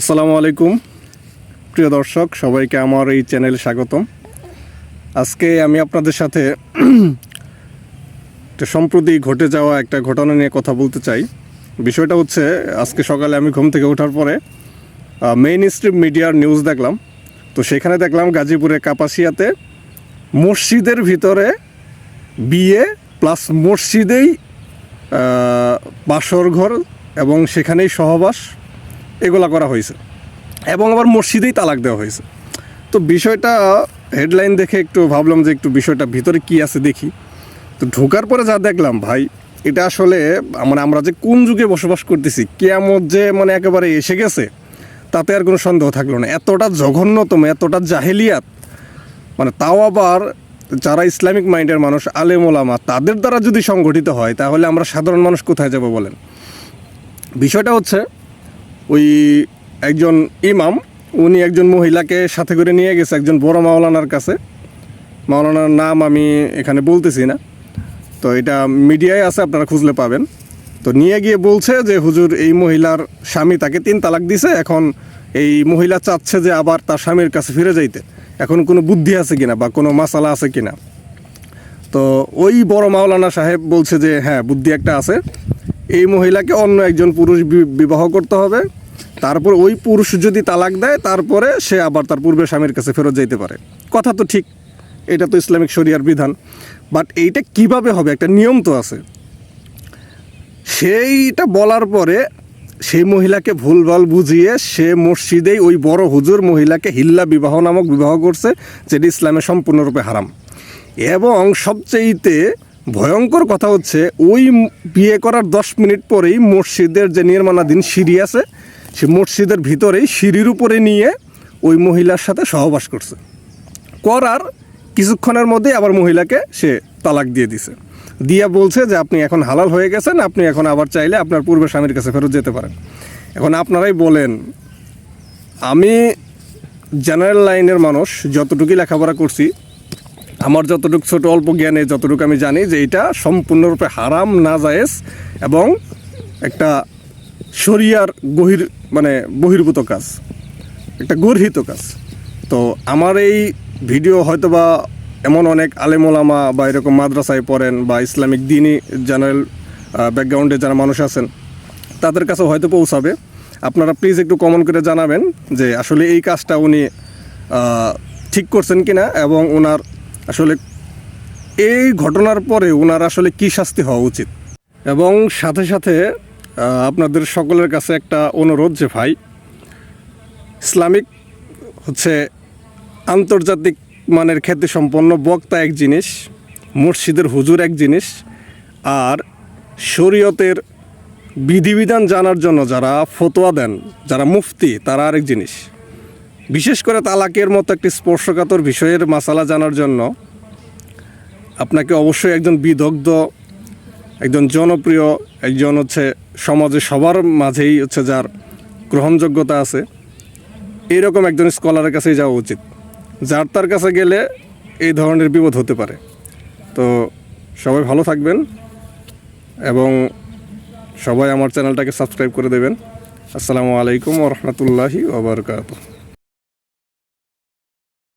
আসসালামু আলাইকুম। প্রিয় দর্শক, সবাইকে আমার এই চ্যানেলে স্বাগতম। আজকে আমি আপনাদের সাথে সম্প্রতি ঘটে যাওয়া একটা ঘটনা নিয়ে কথা বলতে চাই। বিষয়টা হচ্ছে, আজকে সকালে আমি ঘুম থেকে ওঠার পরে মেইন স্ট্রিম মিডিয়ার নিউজ দেখলাম। তো সেখানে দেখলাম গাজীপুরে কাপাসিয়াতে মসজিদের ভিতরে বিয়ে প্লাস মসজিদেই বাসর ঘর এবং সেখানেই সহবাস। এগুলা করা হয়েছে। এবং আবার মসজিদেই তালাক দেওয়া হয়েছে। তো বিষয়টা হেডলাইন দেখে একটু ভাবলাম যে একটু বিষয়টা ভিতরে কি আছে দেখি। তো ঢোকার পরে যা দেখলাম, ভাই, এটা আসলে মানে আমরা যে কোন যুগে বসবাস করতেছি, কেয়ামত যে মানে একেবারে এসে গেছে, তাতে আর কোনো সন্দেহ থাকল না। এতটা জঘন্যতম, এতটা জাহেলিয়াত মানে তাও আবার যারা ইসলামিক মাইন্ডের মানুষ, আলেম ওলামা, তাদের দ্বারা যদি সংগঠিত হয়, তাহলে আমরা সাধারণ মানুষ কোথায় যাব বলেন? বিষয়টা হচ্ছে ওই একজন ইমাম, উনি একজন মহিলাকে সাথে করে নিয়ে গেছে একজন বড় মাওলানার কাছে। মাওলানার নাম আমি এখানে বলতেছি না। তো এটা মিডিয়ায় আছে, আপনারা খুঁজলে পাবেন। তো নিয়ে গিয়ে বলছে যে, হুজুর, এই মহিলার স্বামী তাকে তিন তালাক দিছে, এখন এই মহিলা চাচ্ছে যে আবার তার স্বামীর কাছে ফিরে যাইতে। এখন কোনো বুদ্ধি আছে কিনা বা কোনো মাসালা আছে কিনা? তো ওই বড় মাওলানা সাহেব বলছে যে হ্যাঁ বুদ্ধি একটা আছে। এই মহিলাকে অন্য একজন পুরুষ বিবাহ করতে হবে। তারপর ওই পুরুষ যদি তালাক দেয়, তারপরে সে আবার তার পূর্বের স্বামীর কাছে ফেরত যাইতে পারে। কথা তো ঠিক, এটা তো ইসলামিক শরিয়ার বিধান। বাট এইটা কীভাবে হবে? একটা নিয়ম তো আছে। সেইটা বলার পরে সেই মহিলাকে ভুলভাল বুঝিয়ে সে মসজিদেই ওই বড় হুজুর মহিলাকে হিল্লা বিবাহ নামক বিবাহ করছে, যেটি ইসলামে সম্পূর্ণরূপে হারাম। এবং সবচেয়েতে ভয়ঙ্কর কথা হচ্ছে, ওই বিয়ে করার দশ মিনিট পরেই মসজিদের যে নির্মাণাধীন সিঁড়ি আছে, সে মসজিদের ভিতরেই সিঁড়ির উপরে নিয়ে ওই মহিলার সাথে সহবাস করছে। করার কিছুক্ষণের মধ্যে আবার মহিলাকে সে তালাক দিয়ে দিছে। দিয়া বলছে যে, আপনি এখন হালাল হয়ে গেছেন, আপনি এখন আবার চাইলে আপনার পূর্বের স্বামীর কাছে ফেরত যেতে পারেন। এখন আপনারাই বলেন, আমি জেনারেল লাইনের মানুষ, যতটুকুই লেখাপড়া করছি আমার যতটুকু ছোট, অল্প জ্ঞানে যতটুকু আমি জানি যে এটা সম্পূর্ণরূপে হারাম না জায়েজ এবং একটা শরিয়ার গহির মানে বহির্ভূত কাজ, একটা গর্হিত কাজ। তো আমার এই ভিডিও হয়তো বা এমন অনেক আলেমোলামা বা এরকম মাদ্রাসায় পড়েন বা ইসলামিক দিনই জেনারেল ব্যাকগ্রাউন্ডে যারা মানুষ আছেন, তাদের কাছে হয়তো পৌঁছাবে। আপনারা প্লিজ একটু কমন করে জানাবেন যে আসলে এই কাজটা উনি ঠিক করছেন কিনা এবং ওনার আসলে এই ঘটনার পরে ওনার আসলে কি শাস্তি হওয়া উচিত? এবং সাথে সাথে আপনাদের সকলের কাছে একটা অনুরোধ যে ভাই, ইসলামিক হচ্ছে আন্তর্জাতিক মানের খ্যাতি সম্পন্ন বক্তা এক জিনিস মসজিদের হুজুর এক জিনিস, আর শরীয়তের বিধিবিধান জানার জন্য যারা ফতোয়া দেন, যারা মুফতি, তারা আরেক জিনিস। বিশেষ করে তালাকের মতো একটি স্পর্শকাতর বিষয়ের মাসালা জানার জন্য আপনাকে অবশ্যই একজন বিদগ্ধ, একজন জনপ্রিয়, একজন হচ্ছে সমাজে সবার মাঝেই হচ্ছে যার গ্রহণযোগ্যতা আছে এইরকম একজন স্কলারের কাছেই যাওয়া উচিত। যার তার কাছে গেলে এই ধরনের বিপদ হতে পারে। তো সবাই ভালো থাকবেন এবং সবাই আমার চ্যানেলটাকে সাবস্ক্রাইব করে দেবেন। আসসালামু আলাইকুম রহমতুল্লাহি ওবরকাত